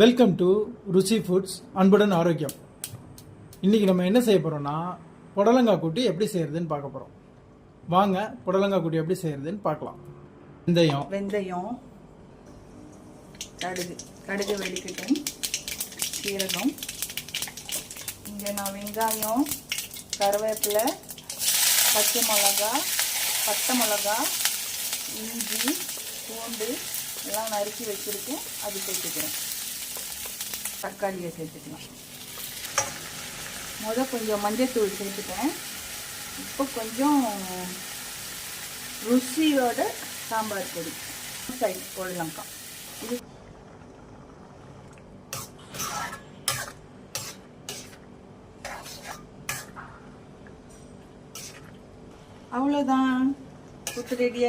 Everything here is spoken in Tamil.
வெல்கம் டு ருசி ஃபுட்ஸ் அன்புடன் ஆரோக்கியம். இன்றைக்கி நம்ம என்ன செய்ய போகிறோன்னா புடலங்காய் கூட்டி எப்படி செய்யறதுன்னு பார்க்க போகிறோம் வாங்க புடலங்காய் கூட்டி எப்படி செய்யறதுன்னு பார்க்கலாம். வெந்தயம். வெந்தயம் கடுகு கடுகு வெடிக்கட்டும். சீரகம். இங்கே நான் வெங்காயம் கருவேப்பிலை பச்சை மிளகா பட்டை மிளகா இஞ்சி பூண்டு எல்லாம் நறுக்கி வச்சுருக்கேன். அது சேர்த்துக்கிறேன் தக்காளியை சேர்த்துக்கலாம் முத கொஞ்சம் மஞ்சத்தூள் சேர்த்துட்டேன் இப்போ கொஞ்சம் ருசியோட சாம்பார் பொடி. சைஸ் போடலாம்க்கா இது அவ்வளோதான். புட்டு ரெடி